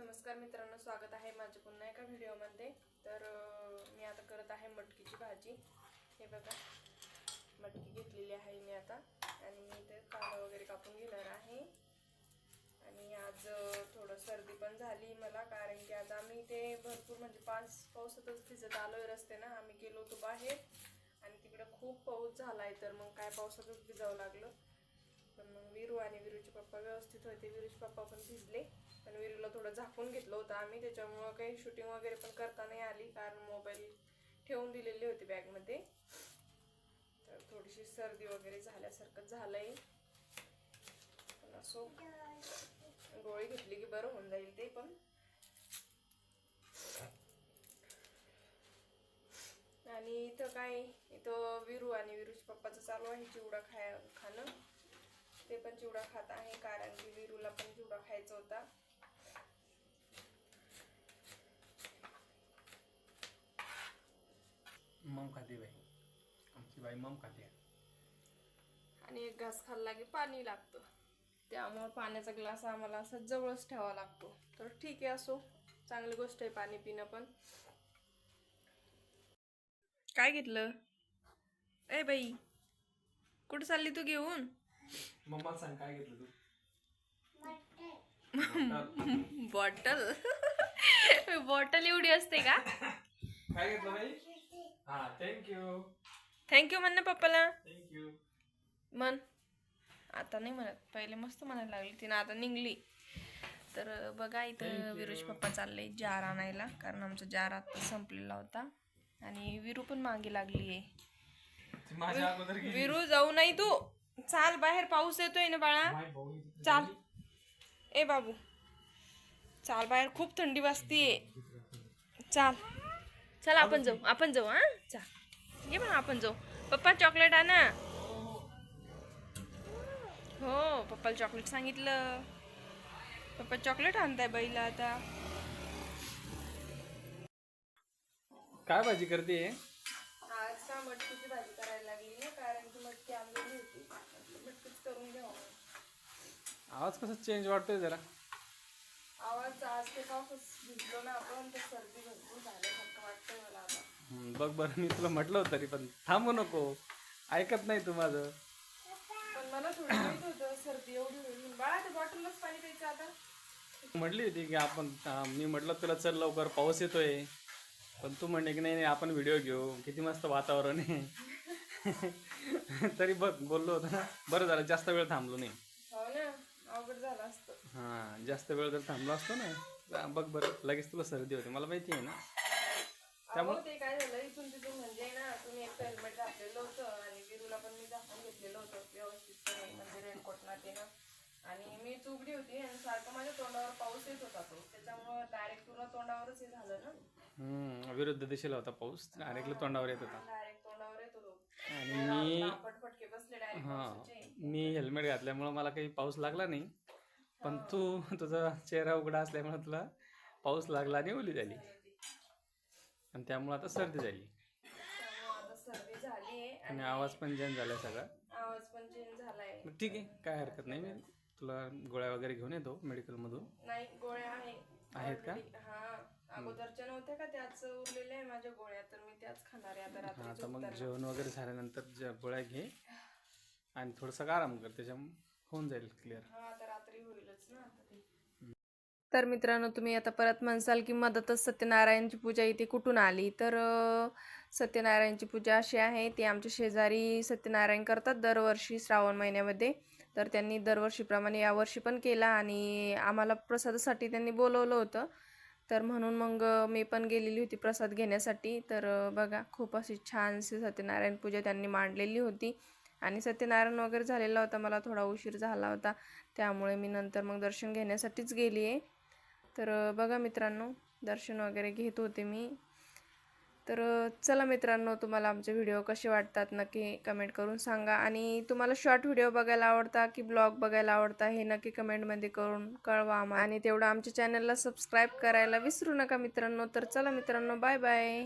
नमस्कार मित्रांनो स्वागत आहे माझ्या पुन्हा एका व्हिडिओमध्ये. तर मी आता करत आहे मटकीची भाजी. हे बघा मटकी घेतलेली आहे मी आता. आणि मी ते कांदा वगैरे कापून घेणार आहे. आणि आज थोडं सर्दी पण झाली मला कारण की आज आम्ही ते भरपूर म्हणजे पाच पावसातच भिजत आलोय रस्ते ना आम्ही गेलो होतो बाहेर. आणि तिकडं खूप पाऊस झालाय तर मग काय पावसातच भिजावं लागलं. पण मग विरू आणि विरूचे पप्पा व्यवस्थित होते. विरूचे पप्पा पण भिजले. आणि विरूला थोडं झाकून घेतलं होतं आम्ही त्याच्यामुळं काही शूटिंग वगैरे पण करता नाही आली कारण मोबाईल ठेवून दिलेली होती बॅगमध्ये तर थोडीशी सर्दी वगैरे झाल्यासारखं झालंय. पण असो गोळी घेतली की बरं होऊन जाईल ते पण. आणि इथं काय इथं विरू आणि विरूच्या पप्पाचं चालू आहे चिवडा खाय खाणं. ते पण चिवडा खात आहे कारण की विरूला पण चिवडा खायचा होता. मम खाते बाई आमची बाई मम खाते आणि एक घास खाल्ला की पाणी लागतं. त्यामुळं पाण्याचा ग्लास आम्हाला असा जवळच ठेवावा लागतो. तर ठीक आहे असो. चांगली गोष्ट आहे पाणी पिणं पण. काय घेतलं? ए बाई कुठं चालली तू घेऊन? मम्मा सांग काय घेतलं तू? बॉटल. बॉटल एवढी असते का? काय घेतलं बाई? हा थँक्यू थँक्यू म्हण ना पप्पाला. थँक्यू मन आता नाही म्हणत पहिले मस्त म्हणायला लागली तिनं आता निघली. तर बघा इथं विरुष पप्पा चालले जार आणायला कारण आमचा जार आता संपलेला होता. आणि विरू पण मागे लागली आहे. विरू जाऊ नाही तू. चाल बाहेर पाऊस येतोय ना बाळा. चाल. ए बाबू. चाल बाहेर खूप थंडी वाजतीये. चाल. चल आपण जाऊ. आपण जाऊ हा? चाल. ये मग आपण जाऊ. पप्पा चॉकलेट आणा. हो पप्पाला चॉकलेट सांगितलं. पप्पा चॉकलेट आणताय बाईला आता. काय भाजी करते? आज का मटकीची भाजी करायला लागली ना कारण की मटकी आणलेली होती मटकीच करून घ्यावं आवाज कसा चेंज वाटतोय जरा? आवाज आज ते पाऊसच भिजलो ना आपण तर सर्दी भरपूर झाल्यासारखं वाटतंय मला आता हम्म, बघ बरं मी तुला म्हटलं होतं तरी पण. थांबू नको. ऐकत नाही तू माझं. पण मला थोडं माहीत होतं सर्दी एवढी होईल. म्हणून. बाळा ते बॉटलच पाणी प्यायचं आता? म्हटली होती की आपण मी म्हटलं तुला चल लवकर पाऊस येतोय. पण तू म्हणणे की नाही नाही आपण व्हिडिओ घेऊ. किती मस्त वातावरण आहे. तरी बघ बोललो होतं ना. बरं झालं जास्त वेळ थांबलो नाही. हो ना अवघड झालं असतं. हां जास्त वेळ जर थांबलो असतो ना. बघ बरं लगेच तुला सर्दी होते. मला माहिती आहे ना. अहो ते काय झालं इथून तिथून म्हणजे ना तुम्ही एक हेल्मेट घातलेलं होतं आणि विरूला पण मी दाखवून घेतलेलं होतं व्यवस्थितपणे म्हणजे रेनकोट ना. ते ना आणि मी चुकली होती आणि सारखं माझ्या तोंडावर पाऊस येत होता तो. त्याच्यामुळं डायरेक्ट पूर्ण तोंडावरच हे झालं ना. विरुद्ध दिशेला होता पाऊस डायरेक्टली तोंडावर येत होता. डायरेक्ट तोंडावर येत होतो. आणि मी बसले डायरेक्ट हां मी हेल्मेट घातल्यामुळं मला काही पाऊस लागला नाही पण तू तुझा चेहरा उघडा असल्यामुळं तुला पाऊस लागला आणि ओली झाली. आणि त्यामुळं आता सर्दी झाली. त्यामुळे आता सर्दी झाली आहे आणि आवाज पण चेंज झाला सगळा. आवाज पण चेंज झालाय. मग ठीक आहे काय हरकत नाही. मी तुला गोळ्या वगैरे घेऊन येतो मेडिकलमधून. नाही गोळ्या आहे. आहेत का? Already. हा अगोदरच्या नव्हत्या का? त्याच उरलेल्या आहे माझ्या गोळ्या. तर मी त्याच खाणार आहे. आता हां रात्री आता मग जेवण वगैरे झाल्यानंतर ज्या गोळ्या घे. आणि थोडंसं आराम कर. त्याच्यामुळे होऊन जाईल क्लिअर हा आता रात्री होईलच ना. आता ते तर मित्रांनो तुम्ही आता परत म्हणसाल की मदतच सत्यनारायणची पूजा इथे कुठून आली? तर सत्यनारायणची पूजा अशी आहे ती आमच्या शेजारी सत्यनारायण करतात दरवर्षी श्रावण महिन्यामध्ये. तर त्यांनी दरवर्षीप्रमाणे यावर्षी पण केला आणि आम्हाला प्रसादासाठी त्यांनी बोलवलं होतं. तर म्हणून मग मी पण गेलेली होती प्रसाद घेण्यासाठी. तर बघा खूप अशी छानशी सत्यनारायण पूजा त्यांनी मांडलेली होती. आणि सत्यनारायण वगैरे झालेला होता मला थोडा उशीर झाला होता. त्यामुळे मी नंतर मग दर्शन घेण्यासाठीच गेली आहे तर बघा मित्रांनो दर्शन वगैरे घेत होते मी. तर चला मित्रांनो तुम्हाला आमचे व्हिडिओ कसे वाटतात नक्की कमेंट करून सांगा. आणि तुम्हाला शॉर्ट व्हिडिओ बघायला आवडता की ब्लॉग बघायला आवडता हे नक्की कमेंटमध्ये करून कळवा आम्हाला. आणि तेवढं आमच्या चॅनलला सबस्क्राईब करायला विसरू नका मित्रांनो. तर चला मित्रांनो बाय बाय